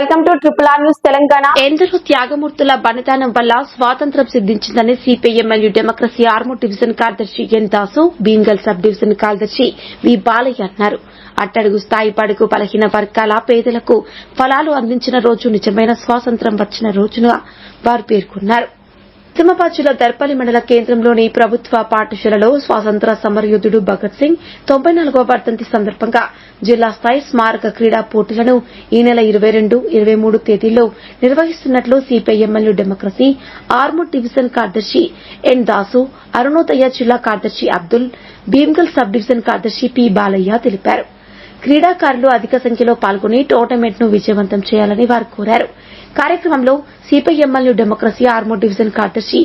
Welcome to triple R news Telangana. ఎందరో త్యాగమూర్తుల బలిదానం వల్ల స్వాతంత్ర్యం సిద్ధించిందని సిపిఐఎంఎల్యూ డెమోక్రసీ ఆర్మూర్ డివిజన్ కార్యదర్శి N Dasu Bheemgal sub division కార్యదర్శి వి బాలయ్య అన్నారు. అట్టడుగు స్థాయి పడుకు బలహీన వర్గాల పేదలకు ఫలాలు అందించిన రోజు నిజమైన స్వాతంత్ర్యం వచ్చిన రోజున వారు పేర్కొన్నారు. నిజామాబాద్ జిల్లా దర్పల్లి మండల కేంద్రంలోని ప్రభుత్వ పాఠశాలలో స్వాతంత్ర సమరయోధుడు భగత్ సింగ్ తొంభై నాలుగవ వర్ధంతి సందర్భంగా జిల్లా స్థాయి స్మారక క్రీడా పోటీలను ఈ నెల ఇరవై రెండు ఇరవై మూడు తేదీల్లో నిర్వహిస్తున్నట్లు సిపిఐఎంఎల్యూ డెమోక్రసీ ఆర్మూర్ డివిజన్ కార్యదర్శి ఎన్ దాసు అరుణోదయ జిల్లా కార్యదర్శి అబ్దుల్ భీమ్గల్ సబ్ డివిజన్ కార్యదర్శి పి బాలయ్య తెలిపారు. క్రీడాకారులు అధిక సంఖ్యలో పాల్గొని టోర్నమెంట్ను విజయవంతం చేయాలని వారు కోరారు. కార్యక్రమంలో సిపిఐఎంఎల్యూ డెమోక్రసీ ఆర్మూర్ డివిజన్ కార్యదర్శి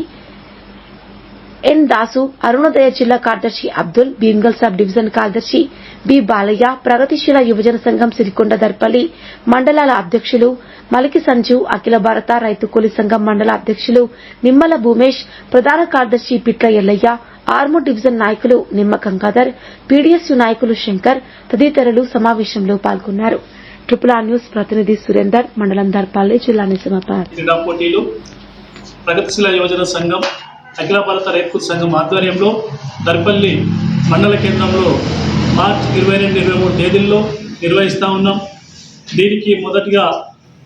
ఎన్ దాసు అరుణోదయ జిల్లా కార్యదర్శి అబ్దుల్ భీమ్గల్ సబ్ డివిజన్ కార్యదర్శి బి బాలయ్య ప్రగతిశీల యువజన సంఘం సిరికొండ దర్పల్లి మండలాల అధ్యక్షులు మలికి సంజు అఖిల భారత రైతు కూలీ సంఘం మండల అధ్యక్షులు నిమ్మల భూమేష్ ప్రధాన కార్యదర్శి పిట్ల ఎల్లయ్య ఆర్మూర్ డివిజన్ నాయకులు నిమ్మ గంగాధర్ పీడీఎస్యు నాయకులు శంకర్ తదితరులు సమావేశంలో పాల్గొన్నారు. ట్రిపుల్ ఆర్ న్యూస్ ప్రతినిధి సురేందర్ మండలం దర్పాలి జిల్లా నిజామాబాద్. క్రీడా పోటీలు ప్రగతిశీల యువజన సంఘం అఖిల భారత రైతు సంఘం ఆధ్వర్యంలో దర్పల్లి మండల కేంద్రంలో మార్చ్ ఇరవై రెండు ఇరవై మూడు తేదీల్లో నిర్వహిస్తూ ఉన్నాం. దీనికి మొదటిగా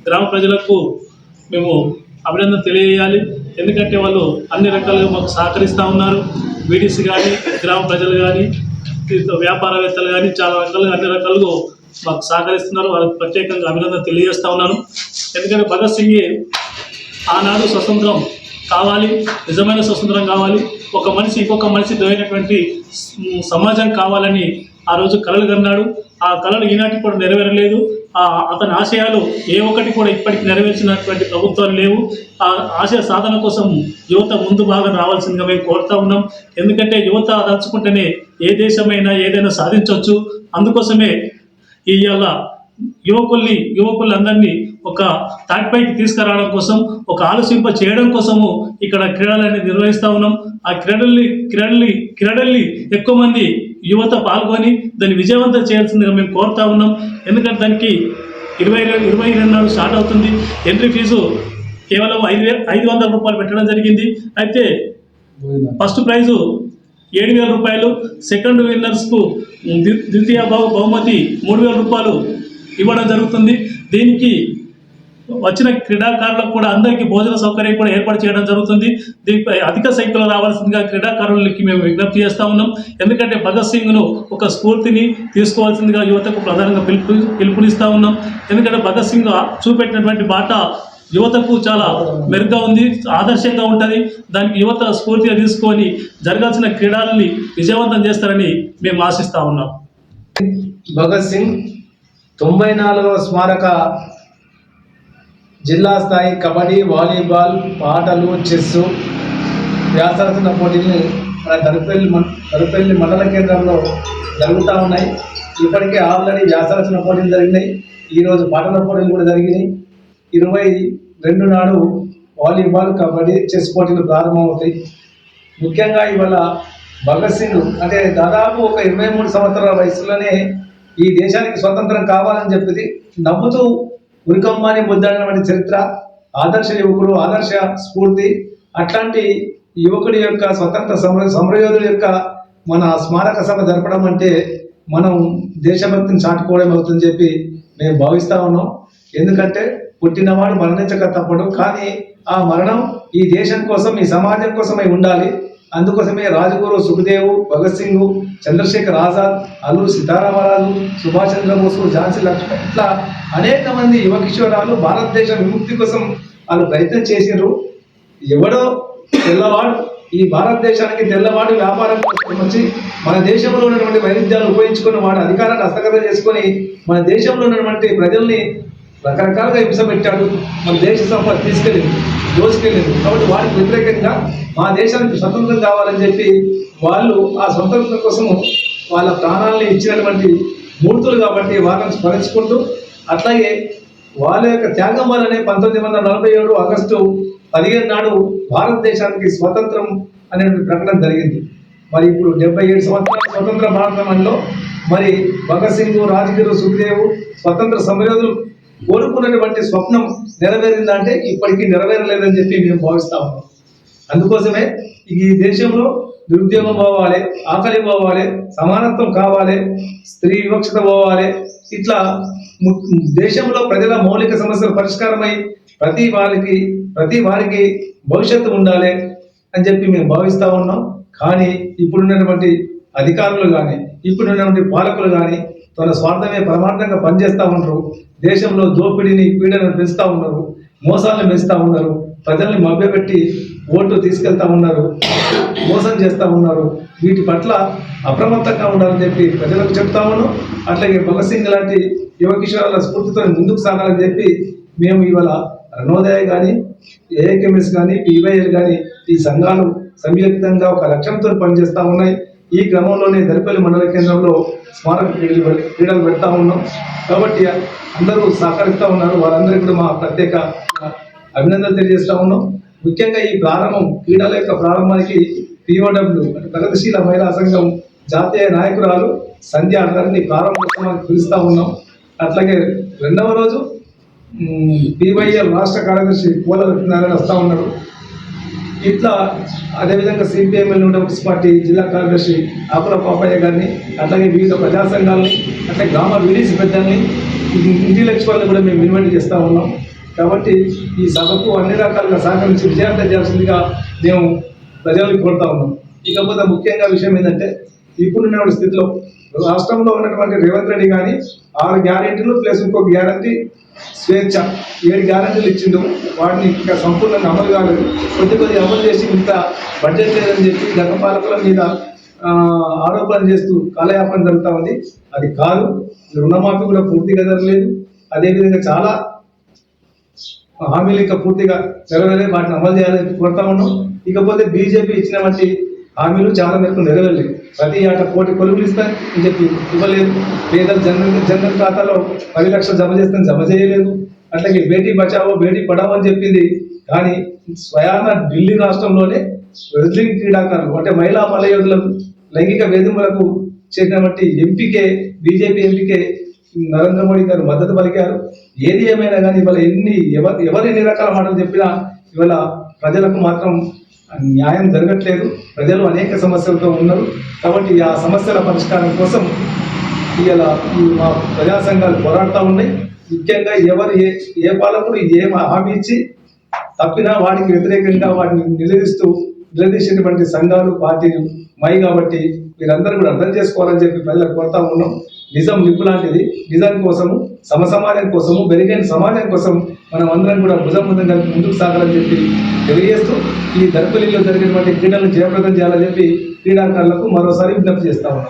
గ్రామ ప్రజలకు మేము అభినందన తెలియజేయాలి. ఎందుకంటే వాళ్ళు అన్ని రకాలుగా మాకు సహకరిస్తూ ఉన్నారు. వీడిసి కానీ గ్రామ ప్రజలు కానీ వ్యాపారవేత్తలు కానీ చాలా రకాలుగా అన్ని రకాలుగా మాకు సహకరిస్తున్నారు వాళ్ళకి ప్రత్యేకంగా అభినందన తెలియజేస్తా ఉన్నాను. ఎందుకంటే భగత్ సింగ్ ఆనాడు స్వతంత్రం కావాలి నిజమైన స్వతంత్రం కావాలి ఒక మనిషి ఇంకొక మనిషి దొరికినటువంటి సమాజం కావాలని ఆ రోజు కలలు కన్నాడు. ఆ కళలు ఈనాటికి కూడా నెరవేరలేదు. ఆ అతని ఆశయాలు ఏ ఒక్కటి కూడా ఇప్పటికి నెరవేర్చినటువంటి ప్రభుత్వాలు లేవు. ఆ ఆశయ సాధన కోసం యువత ముందు బాగా రావాల్సిందిగా మేము కోరుతా ఉన్నాం. ఎందుకంటే యువత దలుచుకుంటేనే ఏ దేశమైనా ఏదైనా సాధించవచ్చు. అందుకోసమే ఇవాళ యువకుల్ని యువకులందరినీ ఒక తాటిపైకి తీసుకురావడం కోసం ఒక ఆలోచింప చేయడం కోసము ఇక్కడ క్రీడలని నిర్వహిస్తా ఉన్నాం. ఆ క్రీడల్ని క్రీడల్ని క్రీడల్ని ఎక్కువ మంది యువత పాల్గొని దాన్ని విజయవంతం చేయాల్సిందిగా మేము కోరుతా ఉన్నాం. ఎందుకంటే దానికి ఇరవై ఇరవై రెండు నాడు స్టార్ట్ అవుతుంది. ఎంట్రీ ఫీజు కేవలం ఐదు ఐదు వందల రూపాయలు పెట్టడం జరిగింది. అయితే ఫస్ట్ ప్రైజు ఏడు వేల రూపాయలు. సెకండ్ విన్నర్స్కు ద్వితీయ బహుమతి మూడు వేల రూపాయలు ఇవ్వడం జరుగుతుంది. దీనికి వచ్చిన క్రీడాకారులకు కూడా అందరికీ భోజన సౌకర్యం కూడా ఏర్పాటు చేయడం జరుగుతుంది. దీనిపై అధిక సంఖ్యలో రావాల్సిందిగా క్రీడాకారులకి మేము విజ్ఞప్తి చేస్తూ ఉన్నాం. ఎందుకంటే భగత్ సింగ్ను ఒక స్ఫూర్తిని తీసుకోవాల్సిందిగా యువతకు ప్రధానంగా పిలుపు పిలుపునిస్తూ ఉన్నాం. ఎందుకంటే భగత్ సింగ్ చూపెట్టినటువంటి బాట యువతకు చాలా మెరుగ్గా ఉంది ఆదర్శంగా ఉంటుంది. దానికి యువత స్ఫూర్తిగా తీసుకొని జరగాల్సిన క్రీడల్ని విజయవంతం చేస్తారని మేము ఆశిస్తా ఉన్నాం. భగత్ సింగ్ తొంభై నాలుగవ స్మారక జిల్లా స్థాయి కబడ్డీ వాలీబాల్ పాటలు చెస్సు వ్యాసరచన పోటీలు మన దరిపల్లి దరిపల్లి మండల కేంద్రంలో జరుగుతూ ఉన్నాయి. ఇప్పటికే ఆల్రెడీ వ్యాసరచన పోటీలు జరిగినాయి. ఈరోజు పాటల పోటీలు కూడా జరిగినాయి. ఇరవై రెండు నాడు వాలీబాల్ కబడ్డీ చెస్ పోటీలు ప్రారంభమవుతాయి. ముఖ్యంగా ఇవాళ భగత్ సింగ్ అంటే దాదాపు ఒక ఇరవై మూడు సంవత్సరాల వయసులోనే ఈ దేశానికి స్వతంత్రం కావాలని చెప్పింది నవ్వుతూ ఉరికమ్మని ఉరికమ్మాని ముద్దాడినటువంటి చరిత్ర ఆదర్శ యువకుడు ఆదర్శ స్ఫూర్తి అట్లాంటి యువకుడి యొక్క స్వతంత్ర సమర సమరయోధుల యొక్క మన స్మారక సభ జరపడం అంటే మనం దేశభక్తిని చాటుకోవడం అవుతుందని చెప్పి మేము భావిస్తా ఉన్నాం. ఎందుకంటే పుట్టినవాడు మరణించక తప్పడు. కానీ ఆ మరణం ఈ దేశం కోసం ఈ సమాజం కోసమై ఉండాలి. అందుకోసమే రాజగురు సుఖదేవు భగత్ సింగ్ చంద్రశేఖర్ ఆజాద్ అల్లూరు సీతారామరాజు సుభాష్ చంద్రబోసు ఝాన్సీ లక్ష్మణ్ ఇట్లా అనేక మంది యువ కిషోరాలు భారతదేశ విముక్తి కోసం వాళ్ళు ప్రయత్నం చేసినారు ఎవడో తెల్లవాడు ఈ భారతదేశానికి తెల్లవాడు వ్యాపారం వచ్చి మన దేశంలో ఉన్నటువంటి వైవిధ్యాలు ఉపయోగించుకుని వాడు అధికారాన్ని హస్తగతం చేసుకొని మన దేశంలో ఉన్నటువంటి ప్రజల్ని రకరకాలుగా హింస పెట్టాడు మన దేశ సంపద తీసుకెళ్ళింది దోసుకెళ్ళింది. కాబట్టి వారికి వ్యతిరేకంగా మా దేశానికి స్వతంత్రం కావాలని చెప్పి వాళ్ళు ఆ స్వతంత్రం కోసం వాళ్ళ ప్రాణాలని ఇచ్చినటువంటి మూర్తులు కాబట్టి వాళ్ళని స్మరించుకుంటూ అట్లాగే వాళ్ళ యొక్క త్యాగం వల్లనే పంతొమ్మిది వందల నలభై ఏడు ఆగస్టు పదిహేను నాడు భారతదేశానికి స్వతంత్రం అనేటువంటి ప్రకటన జరిగింది. మరి ఇప్పుడు డెబ్బై ఏడు సంవత్సరాల స్వతంత్ర భారతంలో మరి భగత్ సింగ్ రాజగిరు సుఖదేవు స్వతంత్ర సమరయోధులు కోరుకున్నటువంటి స్వప్నం నెరవేరిందంటే ఇప్పటికీ నెరవేరలేదని చెప్పి మేము భావిస్తా ఉన్నాం. అందుకోసమే ఈ దేశంలో నిరుద్యోగం పోవాలి ఆకలి పోవాలి సమానత్వం కావాలి స్త్రీ వివక్షత పోవాలి. ఇట్లా ము- దేశంలో ప్రజల మౌలిక సమస్యలు పరిష్కారమై ప్రతి వారికి ప్రతి వారికి భవిష్యత్తు ఉండాలి అని చెప్పి మేము భావిస్తూ ఉన్నాం. కానీ ఇప్పుడున్నటువంటి అధికారులు కానీ ఇప్పుడున్నటువంటి పాలకులు కానీ తన స్వార్థమే పరమార్థంగా పనిచేస్తూ ఉన్నారు దేశంలో దోపిడీని పీడను పెంచుతూ ఉన్నారు మోసాలను పెంచుతూ ఉన్నారు ప్రజల్ని మభ్యపెట్టి ఓట్లు తీసుకెళ్తా ఉన్నారు మోసం చేస్తూ ఉన్నారు వీటి పట్ల అప్రమత్తంగా ఉండాలని చెప్పి ప్రజలకు చెప్తా ఉన్నాం అట్లాగే భగత్ సింగ్ లాంటి యువ కిషోరాల స్ఫూర్తితో ముందుకు సాగాలని చెప్పి మేము ఇవాళ రణోదయ కానీ ఏఐకెంఎస్ కానీ పీవైఎల్ కానీ ఈ సంఘాలు సంయుక్తంగా ఒక లక్ష్యంతో పనిచేస్తూ ఉన్నాయి. ఈ క్రమంలోనే దరిపల్లి మండల కేంద్రంలో స్మారక క్రీడలు క్రీడలు పెడతా ఉన్నాం. కాబట్టి అందరూ సహకరిస్తూ ఉన్నారు. వారందరికీ కూడా మా ప్రత్యేక అభినందనలు తెలియజేస్తా ఉన్నాం. ముఖ్యంగా ఈ ప్రారంభం క్రీడల యొక్క ప్రారంభానికి పిఓడబ్ల్యూ అంటే ప్రగతిశీల మహిళా సంఘం జాతీయ నాయకురాలు సంధ్య గారిని ప్రారంభోత్సవానికి పిలుస్తూ ఉన్నాం. అట్లాగే రెండవ రోజు పివైఎల్ రాష్ట్ర కార్యదర్శి పూల లక్ష్మీనారాయణ వస్తూ ఉన్నారు. ఇట్లా అదేవిధంగా సిపిఎంఎల్ డెమోక్రసీ పార్టీ జిల్లా కార్యదర్శి ఆకుల పాపయ్య గారిని అట్లాగే వివిధ ప్రజా సంఘాలని అట్లా గ్రామ వీడీసీ పెద్దల్ని ఇంటలెక్చువల్ని కూడా మేము ఇన్వైట్ చేస్తూ ఉన్నాం. కాబట్టి ఈ సభకు అన్ని రకాలుగా సహకరించి విజయార్థం చేయాల్సిందిగా మేము ప్రజలకు కోరుతా ఉన్నాం. ఇకపోతే ముఖ్యంగా విషయం ఏంటంటే ఇప్పుడున్న స్థితిలో రాష్ట్రంలో ఉన్నటువంటి రేవంత్ రెడ్డి కానీ ఆరు గ్యారెంటీలు ప్లస్ ఇంకో గ్యారంటీ స్వేచ్ఛ ఏడు గ్యారంటీలు ఇచ్చిండు. వాటిని ఇంకా సంపూర్ణంగా అమలు కాలేదు. కొద్ది కొద్ది అమలు చేసి ఇంత బడ్జెట్ లేదని చెప్పి గత పాలకుల మీద ఆరోపణ ఆరోపణలు చేస్తూ కాలయాపన జరుగుతూ ఉంది. అది కాదు. రుణమాఫీ కూడా పూర్తిగా జరగలేదు. అదేవిధంగా చాలా హామీలు ఇంకా పూర్తిగా నెరవేరే వాటిని అమలు చేయాలని కోరుతా ఉన్నాం. ఇకపోతే బీజేపీ ఇచ్చినటువంటి హామీలు చాలా మేరకు నెరవేరలేదు ప్రతి ఏటా కోటి కొలువులు ఇస్తారని చెప్పి ఇవ్వలేదు. పేదలు జనరల్ జనరల్ ఖాతాలో పది లక్షలు జమ చేస్తాను జమ చేయలేదు. అట్లాగే బేటీ బచావో బేటీ పడావో అని చెప్పింది. కానీ స్వయాన ఢిల్లీ రాష్ట్రంలోనే రెజ్లింగ్ క్రీడాకారులు అంటే మహిళా మలయోధులకు లైంగిక వేధింపులకు చేసినటువంటి ఎంపీకే బీజేపీ ఎంపీకే నరేంద్ర మోడీ గారు మద్దతు పలికారు. ఏది ఏమైనా కానీ ఇవాళ ఎన్ని ఎవరు ఎవరు ఎన్ని రకాల మాటలు చెప్పినా ఇవాళ ప్రజలకు మాత్రం న్యాయం జరగట్లేదు. ప్రజలు అనేక సమస్యలతో ఉన్నారు. కాబట్టి ఆ సమస్యల పరిష్కారం కోసం ఇవాళ ఈ మా ప్రజా సంఘాలు పోరాడుతూ ఉన్నాయి. ముఖ్యంగా ఎవరు ఏ ఏ పాలకుడు ఏం హామీ ఇచ్చి తప్పినా వాడికి వ్యతిరేకంగా వాటిని నిలదీస్తూ నిలదీసినటువంటి సంఘాలు పార్టీలు మై కాబట్టి మీరందరూ కూడా అర్థం చేసుకోవాలని చెప్పి ప్రజలకు కోరుతా ఉన్నాం. నిజం నిప్పు లాంటిది. నిజం కోసము సమసమాజం కోసము మెరుగైన సమాజం కోసం మనం అందరం కూడా భుజం భుజం కలిపి ముందుకు సాగాలని చెప్పి తెలియజేస్తూ ఈ దర్పల్లిలో జరిగినటువంటి క్రీడలను జయప్రదం చేయాలని చెప్పి క్రీడాకారులకు మరోసారి విజ్ఞప్తి చేస్తా ఉన్నాం.